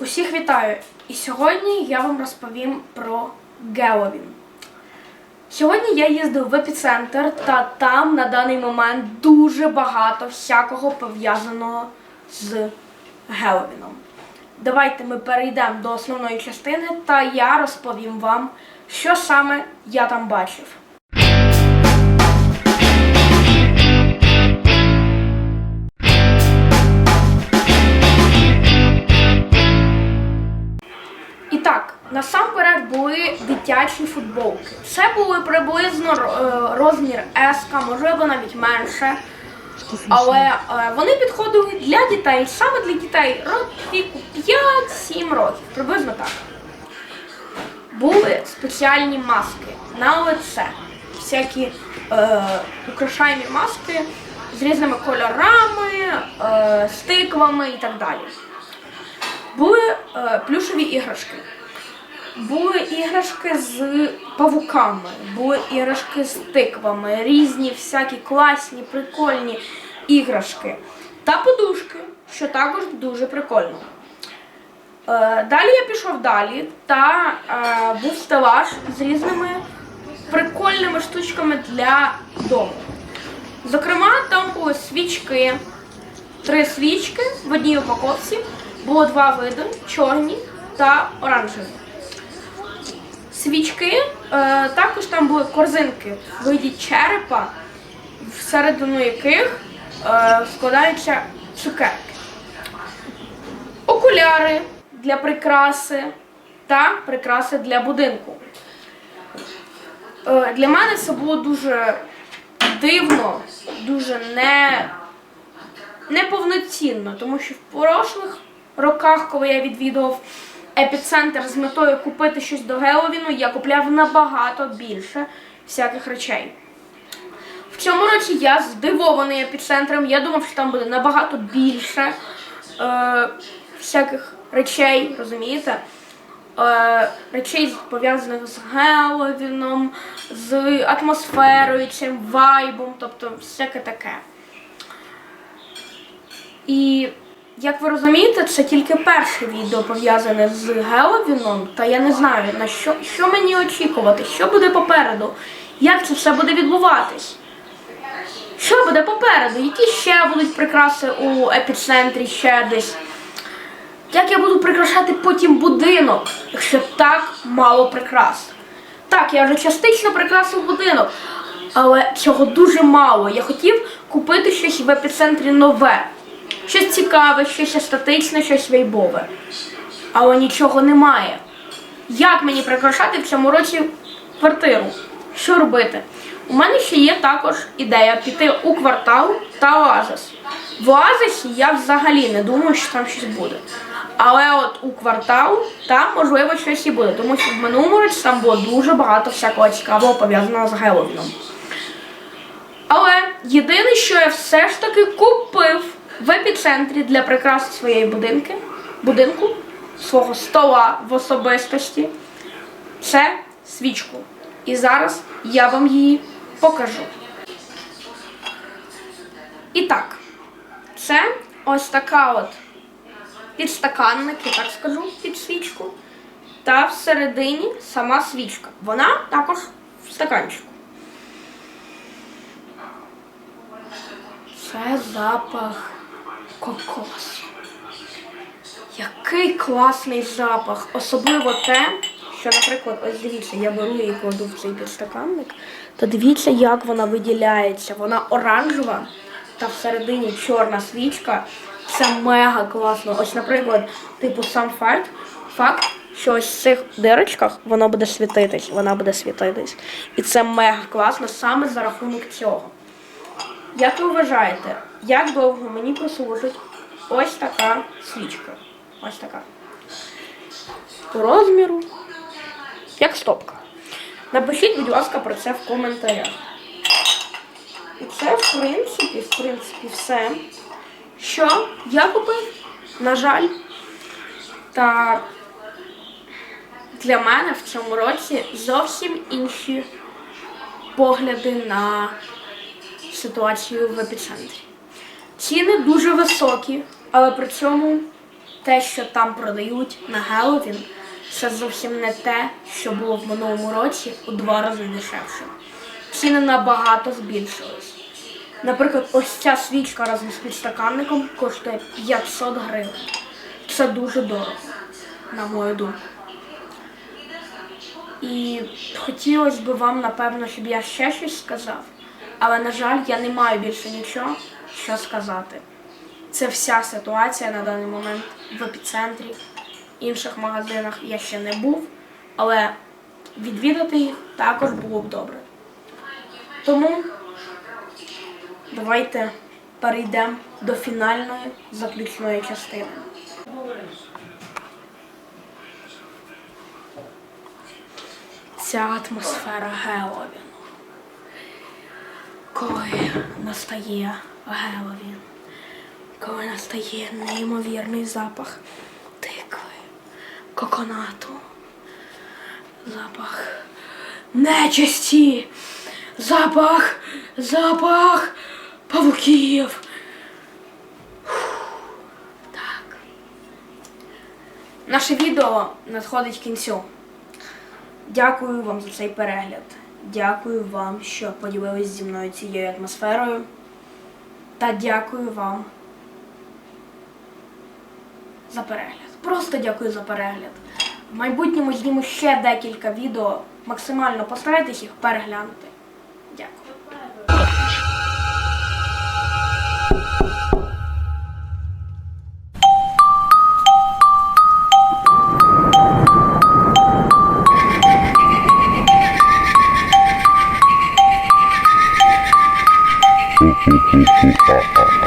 Усіх вітаю! І сьогодні я вам розповім про Геловін. Сьогодні я їздив в епіцентр, та там на даний момент дуже багато всякого пов'язаного з Геловіном. Давайте ми перейдемо до основної частини, та я розповім вам, що саме я там бачив. Футболки. Це були приблизно е, розмір S, можливо навіть менше. Але е, вони підходили для дітей, саме для дітей років віку 5-7 років, приблизно так. Були спеціальні маски на лице, всякі е, украшальні маски з різними кольорами, е, з тиквами і так далі. Були е, плюшові іграшки. Були іграшки з павуками, були іграшки з тиквами, різні всякі класні, прикольні іграшки. Та подушки, що також дуже прикольно. Е, далі я пішов далі, та е, був стелаж з різними прикольними штучками для дому. Зокрема, там були свічки, три свічки в одній упаковці. Було два види чорні та оранжеві. Свічки, е, також там були корзинки в виді черепа, всередину яких е, складаються цукерки. Окуляри для прикраси та прикраси для будинку. Е, для мене це було дуже дивно, дуже не, неповноцінно, тому що в прошлих роках, коли я відвідував епіцентр з метою купити щось до Геловіну, я купляв набагато більше всяких речей. В цьому році я здивований епіцентром. Я думав, що там буде набагато більше е, всяких речей, розумієте? Е, речей пов'язаних з Геловіном, з атмосферою, цим вайбом, тобто всяке таке. І як ви розумієте, це тільки перше відео пов'язане з Геловіном, та я не знаю на що, що мені очікувати, що буде попереду, як це все буде відбуватись. Що буде попереду? Які ще будуть прикраси у епіцентрі ще десь? Як я буду прикрашати потім будинок, якщо так мало прикрас? Так, я вже частично прикрасив будинок, але цього дуже мало. Я хотів купити щось в епіцентрі нове. Щось цікаве, щось естетичне, щось вейбове. Але нічого немає. Як мені прикрашати в цьому році квартиру? Що робити? У мене ще є також ідея піти у квартал та оазис. В оазисі я взагалі не думаю, що там щось буде. Але от у квартал там можливо щось і буде, тому що в минулому році там було дуже багато всякого цікавого пов'язаного з Геловіном. Але єдине, що я все ж таки купив в епіцентрі для прикраси своєї будинки, будинку, свого стола в особистості, це свічку. І зараз я вам її покажу. І так, це ось така от підстаканник, я так скажу, під свічку. Та всередині сама свічка. Вона також в стаканчику. Це запах кокосу. Який класний запах. Особливо те, що, наприклад, ось дивіться, я беру і кладу в цей підстаканник, то дивіться, як вона виділяється. Вона оранжева та всередині чорна свічка. Це мега класно. Ось, наприклад, типу сам факт, факт, що ось в цих дирочках воно буде світитись, вона буде світитись. І це мега класно саме за рахунок цього. Як ви вважаєте, як довго мені прослужить ось така свічка? Ось така. По розміру, як стопка. Напишіть, будь ласка, про це в коментарях. І це, в принципі, в принципі, все. Що я купив, на жаль, та для мене в цьому році зовсім інші погляди на ситуацію в епіцентрі. Ціни дуже високі, але при цьому те, що там продають на Геловін, це зовсім не те, що було в минулому році у два рази дешевше. Ціни набагато збільшились. Наприклад, ось ця свічка разом з підстаканником коштує 500 гривень. Це дуже дорого, на мою думку. І хотілося б вам, напевно, щоб я ще щось сказав, але, на жаль, я не маю більше нічого, що сказати. Це вся ситуація на даний момент в епіцентрі. В інших магазинах я ще не був, але відвідати їх також було б добре. Тому давайте перейдемо до фінальної заключної частини. Ця атмосфера Геловіну. Коли настає Геловін, коли настає неймовірний запах тикви, коконату, запах нечисті, запах, запах павуків. Так. Наше відео надходить кінцю. Дякую вам за цей перегляд. Дякую вам, що поділились зі мною цією атмосферою. Та дякую вам за перегляд. Просто дякую за перегляд. В майбутньому зніму ще декілька відео. Максимально постарайтесь їх переглянути. Ha ha ha